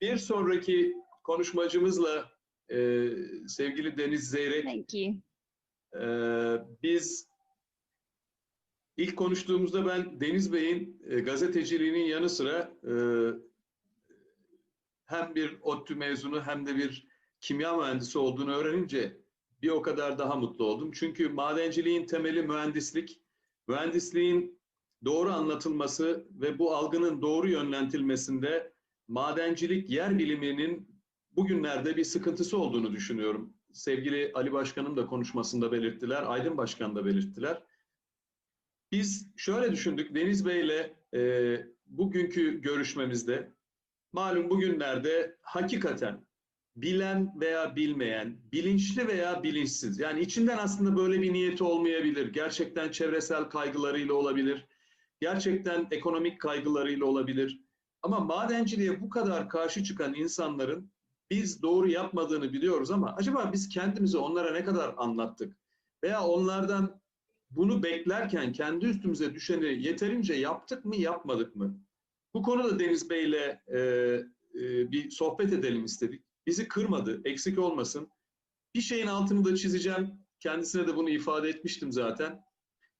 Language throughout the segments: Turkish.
Bir sonraki konuşmacımızla e, sevgili Deniz Zeyrek, Thank you. e, biz ilk konuştuğumuzda ben Deniz Bey'in e, gazeteciliğinin yanı sıra e, hem bir ODTÜ mezunu hem de bir kimya mühendisi olduğunu öğrenince bir o kadar daha mutlu oldum. Çünkü madenciliğin temeli mühendislik, mühendisliğin doğru anlatılması ve bu algının doğru yönlentilmesinde madencilik yer biliminin bugünlerde bir sıkıntısı olduğunu düşünüyorum. Sevgili Ali Başkanım da konuşmasında belirttiler, Aydın Başkan da belirttiler. Biz şöyle düşündük, Deniz Bey'le e, bugünkü görüşmemizde, malum bugünlerde hakikaten bilen veya bilmeyen, bilinçli veya bilinçsiz, yani içinden aslında böyle bir niyeti olmayabilir, gerçekten çevresel kaygılarıyla olabilir, gerçekten ekonomik kaygılarıyla olabilir. Ama madenciliğe bu kadar karşı çıkan insanların biz doğru yapmadığını biliyoruz ama acaba biz kendimizi onlara ne kadar anlattık? Veya onlardan bunu beklerken kendi üstümüze düşeni yeterince yaptık mı yapmadık mı? Bu konuda Deniz Bey'le e, e, bir sohbet edelim istedik. Bizi kırmadı, eksik olmasın. Bir şeyin altını da çizeceğim. Kendisine de bunu ifade etmiştim zaten.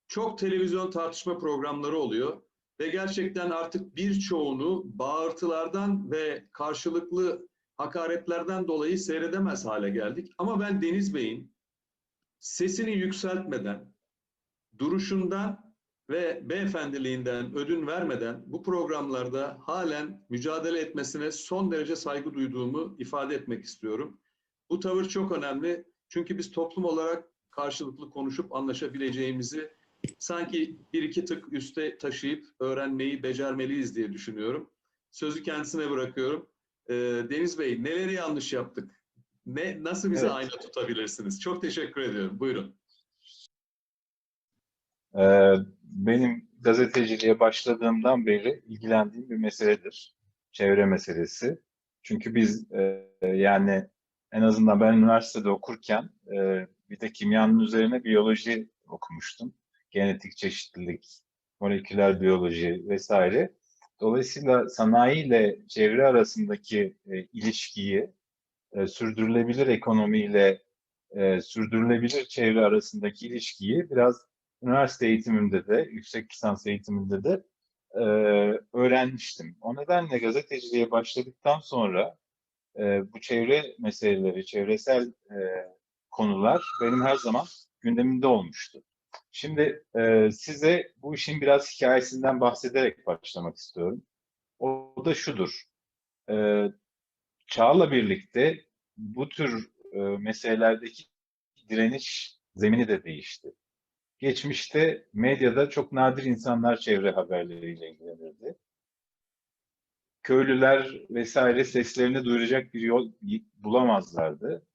Çok televizyon tartışma programları oluyor ve gerçekten artık birçoğunu bağırtılardan ve karşılıklı hakaretlerden dolayı seyredemez hale geldik. Ama ben Deniz Bey'in sesini yükseltmeden, duruşundan ve beyefendiliğinden ödün vermeden bu programlarda halen mücadele etmesine son derece saygı duyduğumu ifade etmek istiyorum. Bu tavır çok önemli. Çünkü biz toplum olarak karşılıklı konuşup anlaşabileceğimizi sanki bir iki tık üste taşıyıp öğrenmeyi becermeliyiz diye düşünüyorum. Sözü kendisine bırakıyorum. Ee, Deniz Bey neleri yanlış yaptık? Ne, nasıl bizi Evet. ayna tutabilirsiniz? Çok teşekkür ediyorum. Buyurun. Ee, benim gazeteciliğe başladığımdan beri ilgilendiğim bir meseledir. Çevre meselesi. Çünkü biz e, yani en azından ben üniversitede okurken e, bir de kimyanın üzerine biyoloji okumuştum. Genetik çeşitlilik, moleküler biyoloji vesaire. Dolayısıyla sanayi ile çevre arasındaki e, ilişkiyi e, sürdürülebilir ekonomiyle e, sürdürülebilir çevre arasındaki ilişkiyi biraz üniversite eğitimimde de, yüksek lisans eğitimimde de e, öğrenmiştim. O nedenle gazeteciliğe başladıktan sonra e, bu çevre meseleleri, çevresel e, konular benim her zaman gündemimde olmuştu. Şimdi e, size bu işin biraz hikayesinden bahsederek başlamak istiyorum. O da şudur. E, çağla birlikte bu tür e, meselelerdeki direniş zemini de değişti. Geçmişte medyada çok nadir insanlar çevre haberleriyle ilgilenirdi. Köylüler vesaire seslerini duyuracak bir yol bulamazlardı.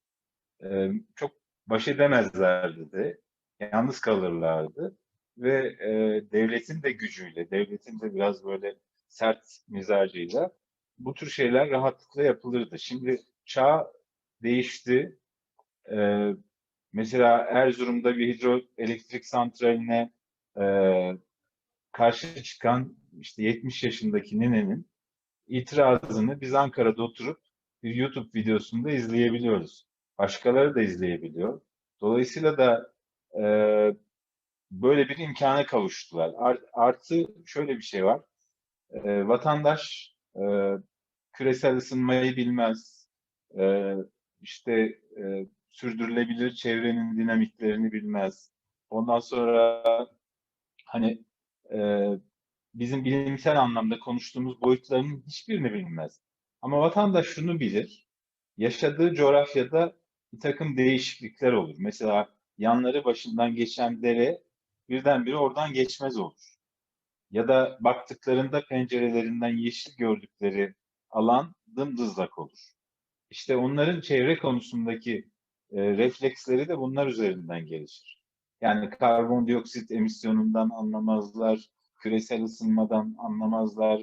Ee, çok baş edemezlerdi de. Yalnız kalırlardı. Ve e, devletin de gücüyle, devletin de biraz böyle sert mizacıyla bu tür şeyler rahatlıkla yapılırdı. Şimdi çağ değişti. Ee, mesela Erzurum'da bir hidroelektrik santraline e, karşı çıkan işte 70 yaşındaki ninenin itirazını biz Ankara'da oturup bir YouTube videosunda izleyebiliyoruz. Başkaları da izleyebiliyor. Dolayısıyla da e, böyle bir imkana kavuştular. Art- Artı şöyle bir şey var. E, vatandaş e, küresel ısınmayı bilmez. E, işte e, sürdürülebilir çevrenin dinamiklerini bilmez. Ondan sonra hani e, bizim bilimsel anlamda konuştuğumuz boyutlarının hiçbirini bilmez. Ama vatandaş şunu bilir. Yaşadığı coğrafyada bir takım değişiklikler olur. Mesela yanları başından geçen dere birdenbire oradan geçmez olur. Ya da baktıklarında pencerelerinden yeşil gördükleri alan dımdızlak olur. İşte onların çevre konusundaki e, refleksleri de bunlar üzerinden gelişir. Yani karbondioksit emisyonundan anlamazlar, küresel ısınmadan anlamazlar,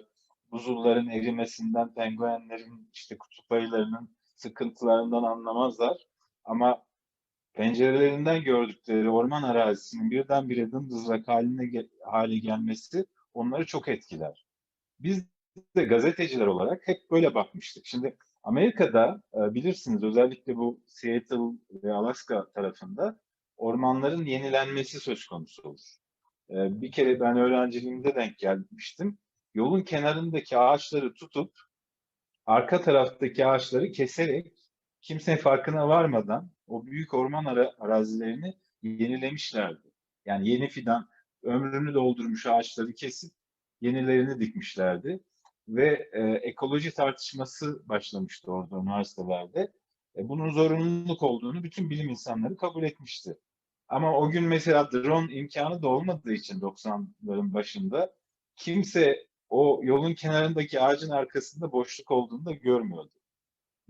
buzulların erimesinden, penguenlerin işte kutup ayılarının sıkıntılarından anlamazlar. Ama pencerelerinden gördükleri orman arazisinin birdenbire dımdızlak haline hale gelmesi onları çok etkiler. Biz de gazeteciler olarak hep böyle bakmıştık. Şimdi Amerika'da e, bilirsiniz özellikle bu Seattle ve Alaska tarafında ormanların yenilenmesi söz konusu olur. E, bir kere ben öğrenciliğimde denk gelmiştim. Yolun kenarındaki ağaçları tutup arka taraftaki ağaçları keserek kimse farkına varmadan o büyük orman ara, arazilerini yenilemişlerdi. Yani yeni fidan ömrünü doldurmuş ağaçları kesip yenilerini dikmişlerdi ve e, ekoloji tartışması başlamıştı orada üniversitelerde. E, bunun zorunluluk olduğunu bütün bilim insanları kabul etmişti. Ama o gün mesela drone imkanı da olmadığı için 90'ların başında kimse o yolun kenarındaki ağacın arkasında boşluk olduğunu da görmüyordu.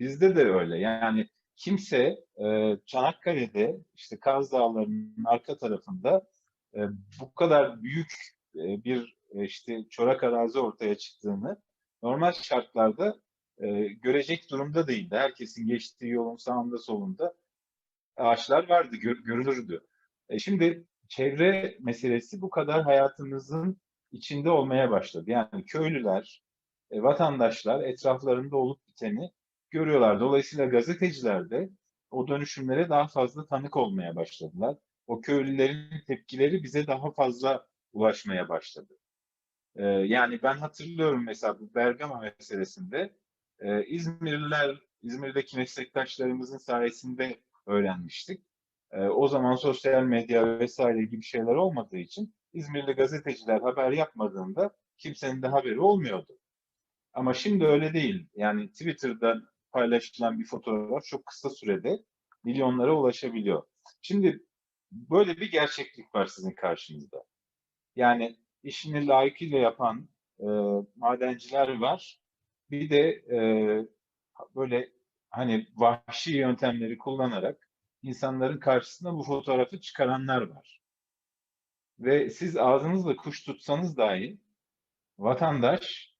Bizde de öyle. Yani kimse e, Çanakkale'de işte Kaz Dağları'nın arka tarafında e, bu kadar büyük e, bir e, işte çorak arazi ortaya çıktığını normal şartlarda e, görecek durumda değildi. Herkesin geçtiği yolun sağında solunda ağaçlar vardı, gör, görülürdü. E, şimdi çevre meselesi bu kadar hayatımızın içinde olmaya başladı. Yani köylüler, e, vatandaşlar etraflarında olup biteni görüyorlar. Dolayısıyla gazeteciler de o dönüşümlere daha fazla tanık olmaya başladılar. O köylülerin tepkileri bize daha fazla ulaşmaya başladı. Ee, yani ben hatırlıyorum mesela bu Bergama meselesinde e, İzmirliler, İzmir'deki meslektaşlarımızın sayesinde öğrenmiştik. E, o zaman sosyal medya vesaire gibi şeyler olmadığı için İzmirli gazeteciler haber yapmadığında kimsenin de haberi olmuyordu. Ama şimdi öyle değil. Yani Twitter'da paylaşılan bir fotoğraf çok kısa sürede milyonlara ulaşabiliyor. Şimdi böyle bir gerçeklik var sizin karşınızda. Yani işini layıkıyla yapan e, madenciler var. Bir de e, böyle hani vahşi yöntemleri kullanarak insanların karşısına bu fotoğrafı çıkaranlar var. Ve siz ağzınızla kuş tutsanız dahi vatandaş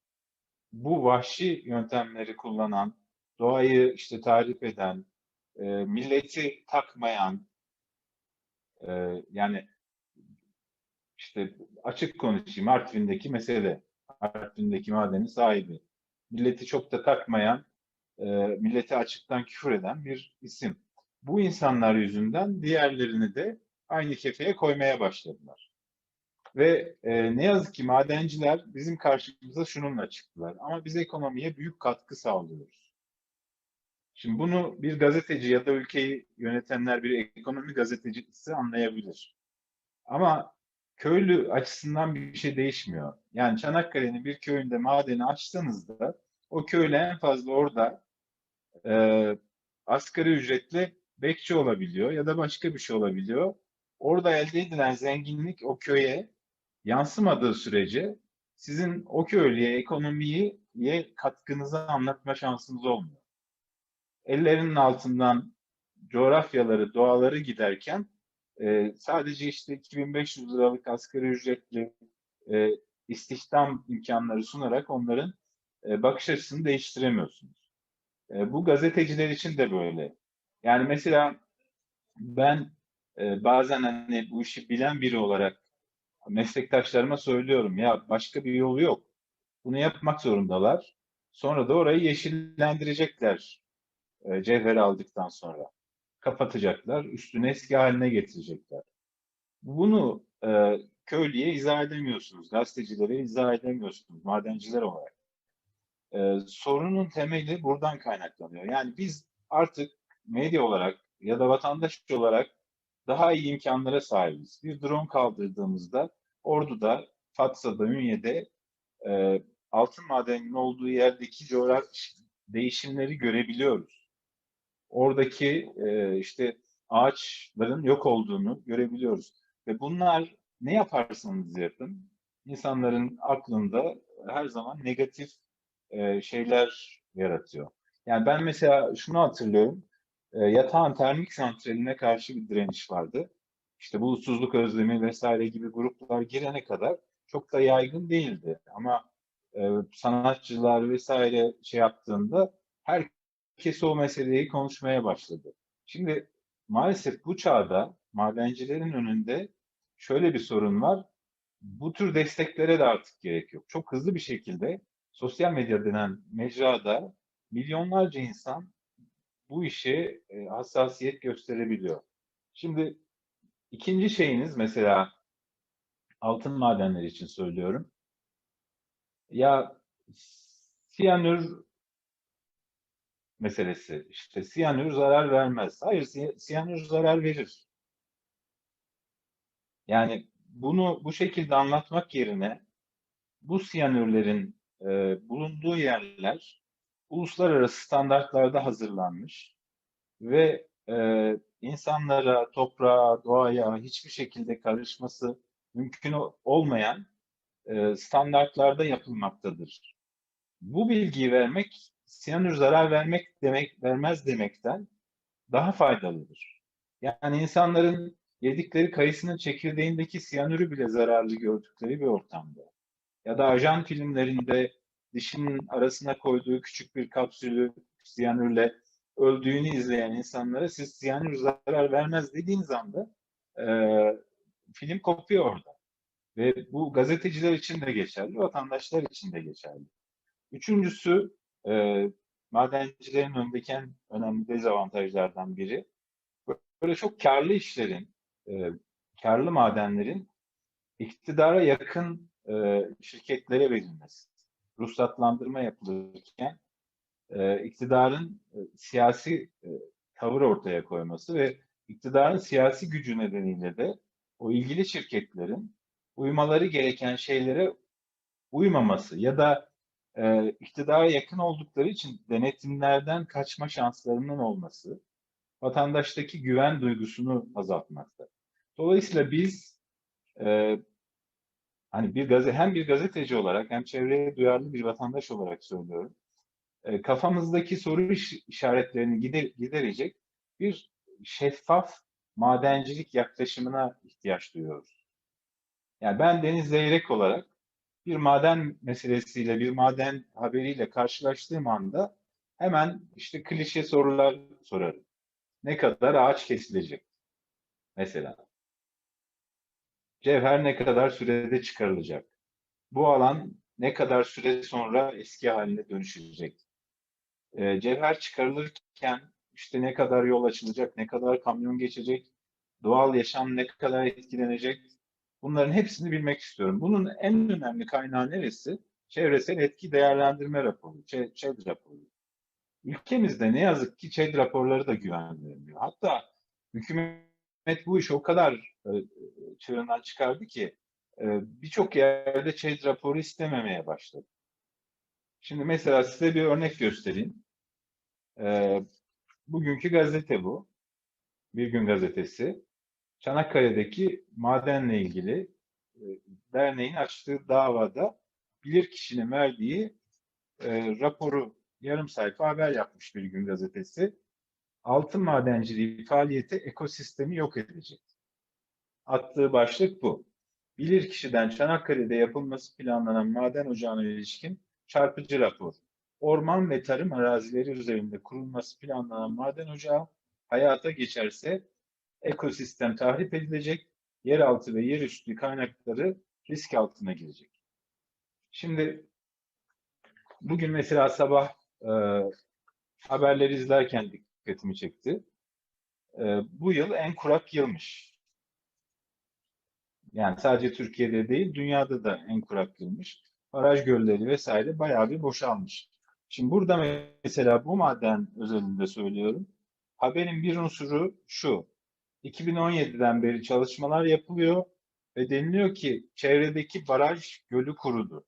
bu vahşi yöntemleri kullanan, doğayı işte tarif eden, e, milleti takmayan, e, yani işte açık konuşayım Artvin'deki mesele, Artvin'deki madenin sahibi. Milleti çok da takmayan, e, milleti açıktan küfür eden bir isim. Bu insanlar yüzünden diğerlerini de aynı kefeye koymaya başladılar. Ve e, ne yazık ki madenciler bizim karşımıza şununla çıktılar. Ama biz ekonomiye büyük katkı sağlıyoruz. Şimdi bunu bir gazeteci ya da ülkeyi yönetenler bir ekonomi gazetecisi anlayabilir. Ama köylü açısından bir şey değişmiyor. Yani Çanakkale'nin bir köyünde madeni açtığınızda o köylü en fazla orada e, asgari ücretle bekçi olabiliyor ya da başka bir şey olabiliyor. Orada elde edilen zenginlik o köye yansımadığı sürece sizin o köylüye, ekonomiye katkınızı anlatma şansınız olmuyor. Ellerinin altından coğrafyaları, doğaları giderken e, sadece işte 2500 liralık asgari ücretli e, istihdam imkanları sunarak onların e, bakış açısını değiştiremiyorsunuz. E, bu gazeteciler için de böyle. Yani mesela ben e, bazen hani bu işi bilen biri olarak meslektaşlarıma söylüyorum ya başka bir yolu yok. Bunu yapmak zorundalar. Sonra da orayı yeşillendirecekler e, aldıktan sonra. Kapatacaklar, üstünü eski haline getirecekler. Bunu e, köylüye izah edemiyorsunuz, gazetecilere izah edemiyorsunuz, madenciler olarak. E, sorunun temeli buradan kaynaklanıyor. Yani biz artık medya olarak ya da vatandaş olarak daha iyi imkanlara sahibiz. Bir drone kaldırdığımızda Ordu'da, Fatsa'da, Ünye'de e, altın madeninin olduğu yerdeki coğrafi değişimleri görebiliyoruz. Oradaki e, işte ağaçların yok olduğunu görebiliyoruz. Ve bunlar ne yaparsanız yapın, insanların aklında her zaman negatif e, şeyler yaratıyor. Yani ben mesela şunu hatırlıyorum, e, yatağın termik santraline karşı bir direniş vardı. İşte bulutsuzluk özlemi vesaire gibi gruplar girene kadar çok da yaygın değildi. Ama e, sanatçılar vesaire şey yaptığında herkes o meseleyi konuşmaya başladı. Şimdi maalesef bu çağda madencilerin önünde şöyle bir sorun var. Bu tür desteklere de artık gerek yok. Çok hızlı bir şekilde sosyal medya denen mecrada milyonlarca insan bu işe e, hassasiyet gösterebiliyor. Şimdi ikinci şeyiniz mesela altın madenleri için söylüyorum. Ya siyanür meselesi. İşte siyanür zarar vermez. Hayır, si- siyanür zarar verir. Yani bunu bu şekilde anlatmak yerine bu siyanürlerin e, bulunduğu yerler uluslararası standartlarda hazırlanmış ve e, insanlara, toprağa, doğaya hiçbir şekilde karışması mümkün olmayan e, standartlarda yapılmaktadır. Bu bilgiyi vermek, siyanür zarar vermek demek vermez demekten daha faydalıdır. Yani insanların yedikleri kayısının çekirdeğindeki siyanürü bile zararlı gördükleri bir ortamda ya da ajan filmlerinde dişinin arasına koyduğu küçük bir kapsülü siyanürle öldüğünü izleyen insanlara siz siyanür zarar vermez dediğiniz anda e, film kopuyor orada. Ve bu gazeteciler için de geçerli, vatandaşlar için de geçerli. Üçüncüsü, e, madencilerin önündeki en önemli dezavantajlardan biri, böyle çok karlı işlerin, e, karlı madenlerin iktidara yakın e, şirketlere verilmesi. Ruhsatlandırma yapılırken e, iktidarın e, siyasi e, tavır ortaya koyması ve iktidarın siyasi gücü nedeniyle de o ilgili şirketlerin uymaları gereken şeylere uymaması ya da e, iktidara yakın oldukları için denetimlerden kaçma şanslarının olması vatandaştaki güven duygusunu azaltmakta. Dolayısıyla biz e, hani bir gazete hem bir gazeteci olarak hem çevreye duyarlı bir vatandaş olarak söylüyorum. E, kafamızdaki soru iş- işaretlerini gider, giderecek bir şeffaf madencilik yaklaşımına ihtiyaç duyuyoruz. Yani ben Deniz Zeyrek olarak bir maden meselesiyle, bir maden haberiyle karşılaştığım anda hemen işte klişe sorular sorarım. Ne kadar ağaç kesilecek? Mesela. Cevher ne kadar sürede çıkarılacak? Bu alan ne kadar süre sonra eski haline dönüşecek? Ee, cevher çıkarılırken işte ne kadar yol açılacak, ne kadar kamyon geçecek, doğal yaşam ne kadar etkilenecek? Bunların hepsini bilmek istiyorum. Bunun en önemli kaynağı neresi? Çevresel etki değerlendirme raporu, ÇED, raporu. Ülkemizde ne yazık ki ÇED raporları da güven vermiyor. Hatta hükümet bu işi o kadar e, çığırından çıkardı ki e, birçok yerde ÇED raporu istememeye başladı. Şimdi mesela size bir örnek göstereyim. E, bugünkü gazete bu. Bir gün gazetesi. Çanakkale'deki madenle ilgili e, derneğin açtığı davada bilirkişinin verdiği e, raporu yarım sayfa haber yapmış bir gün gazetesi. Altın madenciliği faaliyeti ekosistemi yok edecek. Attığı başlık bu. Bilirkişiden Çanakkale'de yapılması planlanan maden ocağına ilişkin çarpıcı rapor. Orman ve tarım arazileri üzerinde kurulması planlanan maden ocağı hayata geçerse ekosistem tahrip edilecek, yeraltı ve yerüstü kaynakları risk altına girecek. Şimdi bugün mesela sabah e, haberleri izlerken dikkatimi çekti. E, bu yıl en kurak yılmış. Yani sadece Türkiye'de değil, dünyada da en kurak yılmış. Baraj gölleri vesaire bayağı bir boşalmış. Şimdi burada mesela bu maden özelinde söylüyorum. Haberin bir unsuru şu. 2017'den beri çalışmalar yapılıyor ve deniliyor ki çevredeki baraj gölü kurudu.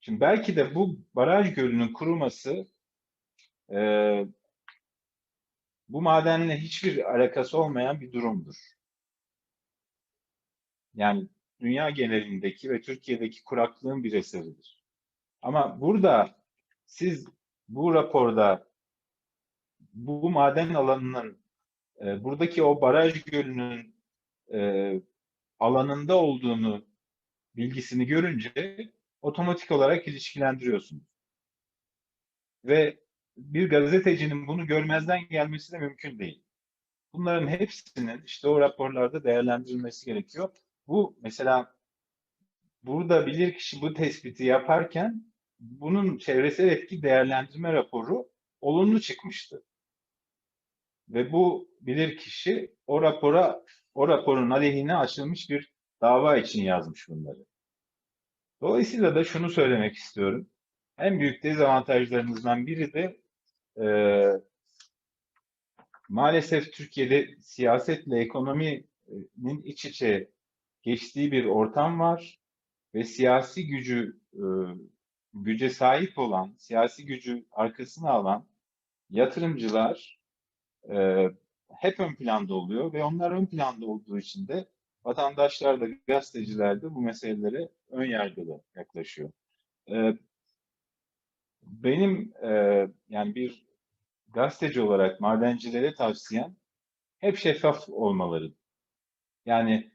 Şimdi belki de bu baraj gölünün kuruması e, bu madenle hiçbir alakası olmayan bir durumdur. Yani dünya genelindeki ve Türkiye'deki kuraklığın bir eseridir. Ama burada siz bu raporda bu maden alanının e, buradaki o baraj gölünün e, alanında olduğunu bilgisini görünce otomatik olarak ilişkilendiriyorsunuz. Ve bir gazetecinin bunu görmezden gelmesi de mümkün değil. Bunların hepsinin işte o raporlarda değerlendirilmesi gerekiyor. Bu mesela burada bilir kişi bu tespiti yaparken bunun çevresel etki değerlendirme raporu olumlu çıkmıştı. Ve bu bilirkişi o rapora o raporun aleyhine açılmış bir dava için yazmış bunları. Dolayısıyla da şunu söylemek istiyorum. En büyük dezavantajlarımızdan biri de e, maalesef Türkiye'de siyasetle ekonominin iç içe geçtiği bir ortam var ve siyasi gücü e, güce sahip olan, siyasi gücü arkasına alan yatırımcılar e, hep ön planda oluyor ve onlar ön planda olduğu için de vatandaşlar da gazeteciler de bu meselelere ön yargılı yaklaşıyor. E, benim e, yani bir gazeteci olarak madencilere tavsiyem hep şeffaf olmaları. Yani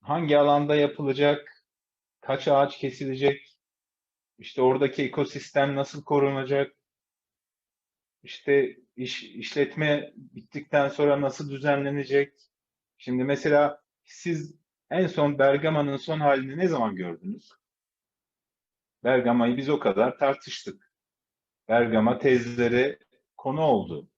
hangi alanda yapılacak, kaç ağaç kesilecek, işte oradaki ekosistem nasıl korunacak, işte iş, işletme bittikten sonra nasıl düzenlenecek. Şimdi mesela siz en son Bergama'nın son halini ne zaman gördünüz? Bergama'yı biz o kadar tartıştık. Bergama tezlere konu oldu.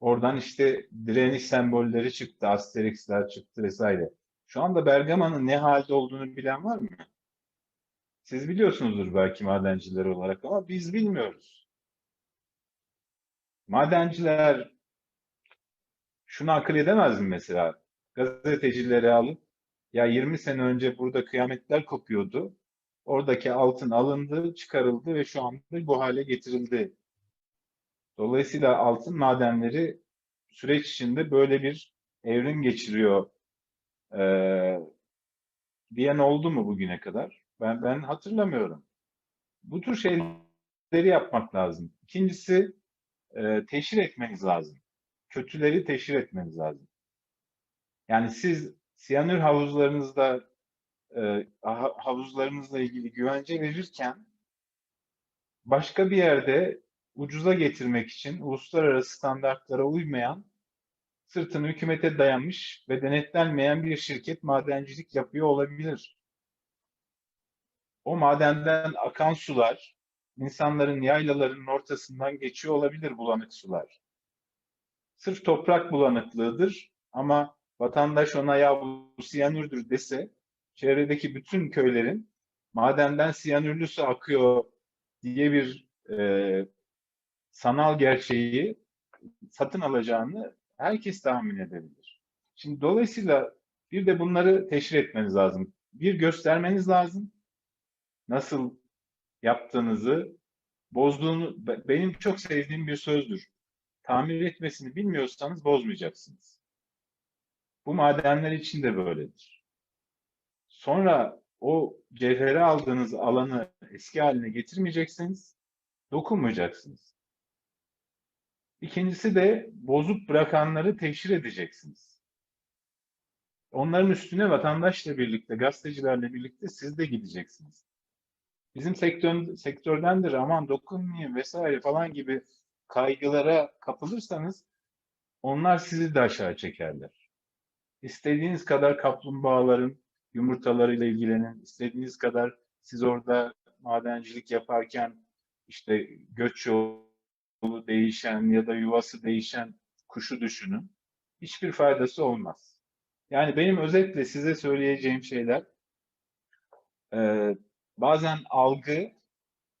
Oradan işte direniş sembolleri çıktı, Asterix'ler çıktı vesaire. Şu anda Bergama'nın ne halde olduğunu bilen var mı? Siz biliyorsunuzdur belki madenciler olarak ama biz bilmiyoruz. Madenciler şunu akıl edemez mi mesela? Gazetecileri alıp ya 20 sene önce burada kıyametler kopuyordu. Oradaki altın alındı, çıkarıldı ve şu anda bu hale getirildi. Dolayısıyla altın madenleri süreç içinde böyle bir evrim geçiriyor ee, diyen oldu mu bugüne kadar? Ben ben hatırlamıyorum. Bu tür şeyleri yapmak lazım. İkincisi e, teşhir etmeniz lazım. Kötüleri teşhir etmeniz lazım. Yani siz siyanür havuzlarınızda e, havuzlarınızla ilgili güvence verirken başka bir yerde ucuza getirmek için uluslararası standartlara uymayan sırtını hükümete dayanmış ve denetlenmeyen bir şirket madencilik yapıyor olabilir. O madenden akan sular insanların yaylalarının ortasından geçiyor olabilir bulanık sular. Sırf toprak bulanıklığıdır ama vatandaş ona ya bu siyanürdür dese çevredeki bütün köylerin madenden siyanürlü su akıyor diye bir e, sanal gerçeği satın alacağını herkes tahmin edebilir. Şimdi dolayısıyla bir de bunları teşhir etmeniz lazım. Bir göstermeniz lazım. Nasıl yaptığınızı, bozduğunu, benim çok sevdiğim bir sözdür. Tamir etmesini bilmiyorsanız bozmayacaksınız. Bu madenler için de böyledir. Sonra o cevheri aldığınız alanı eski haline getirmeyeceksiniz, dokunmayacaksınız. İkincisi de bozup bırakanları teşhir edeceksiniz. Onların üstüne vatandaşla birlikte, gazetecilerle birlikte siz de gideceksiniz. Bizim sektör, sektördendir aman dokunmayayım vesaire falan gibi kaygılara kapılırsanız onlar sizi de aşağı çekerler. İstediğiniz kadar kaplumbağaların yumurtalarıyla ilgilenin, istediğiniz kadar siz orada madencilik yaparken işte göç yolu değişen ya da yuvası değişen kuşu düşünün. Hiçbir faydası olmaz. Yani benim özetle size söyleyeceğim şeyler bazen algı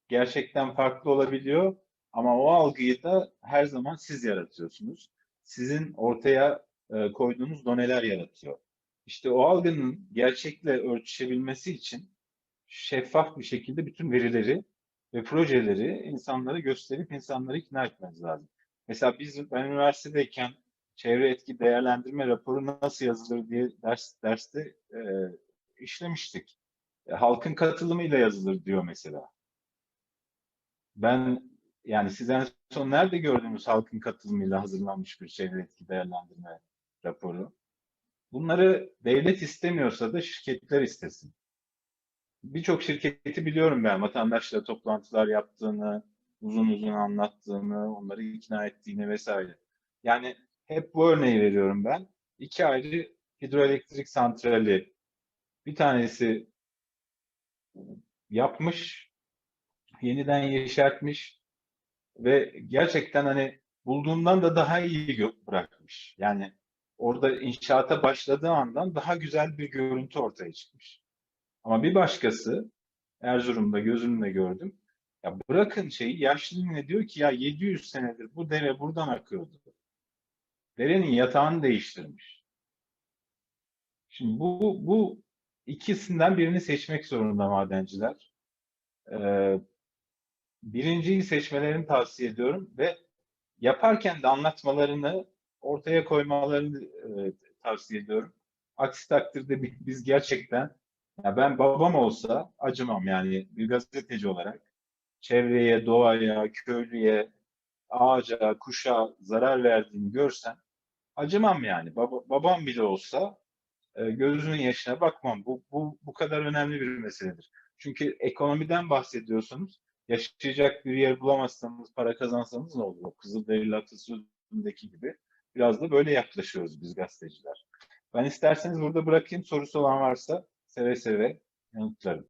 gerçekten farklı olabiliyor ama o algıyı da her zaman siz yaratıyorsunuz. Sizin ortaya e, koyduğunuz doneler yaratıyor. İşte o algının gerçekle örtüşebilmesi için şeffaf bir şekilde bütün verileri ve projeleri insanlara gösterip insanları ikna etmeniz lazım. Mesela biz ben üniversitedeyken çevre etki değerlendirme raporu nasıl yazılır diye ders derste e, işlemiştik. E, halkın katılımıyla yazılır diyor mesela. Ben yani siz en son nerede gördünüz halkın katılımıyla hazırlanmış bir çevre etki değerlendirme raporu? Bunları devlet istemiyorsa da şirketler istesin. Birçok şirketi biliyorum ben vatandaşla toplantılar yaptığını, uzun uzun anlattığını, onları ikna ettiğini vesaire. Yani hep bu örneği veriyorum ben. İki ayrı hidroelektrik santrali. Bir tanesi yapmış, yeniden yeşertmiş ve gerçekten hani bulduğundan da daha iyi bırakmış. Yani orada inşaata başladığı andan daha güzel bir görüntü ortaya çıkmış. Ama bir başkası Erzurum'da gözümle gördüm. Ya bırakın şeyi yaşlı ne diyor ki ya 700 senedir bu dere buradan akıyordu. Derenin yatağını değiştirmiş. Şimdi bu bu ikisinden birini seçmek zorunda madenciler. Ee, birinciyi seçmelerini tavsiye ediyorum ve yaparken de anlatmalarını ortaya koymalarını e, tavsiye ediyorum. Aksi takdirde bi- biz gerçekten ya ben babam olsa acımam yani bir gazeteci olarak çevreye, doğaya, köylüye, ağaca, kuşa zarar verdiğini görsem acımam yani. Baba, babam bile olsa e, gözünün yaşına bakmam. Bu, bu, bu kadar önemli bir meseledir. Çünkü ekonomiden bahsediyorsunuz. Yaşayacak bir yer bulamazsanız, para kazansanız ne olur? Kızılderili atasözündeki gibi. Biraz da böyle yaklaşıyoruz biz gazeteciler. Ben isterseniz burada bırakayım. Sorusu olan varsa seve seve yanıtlarım.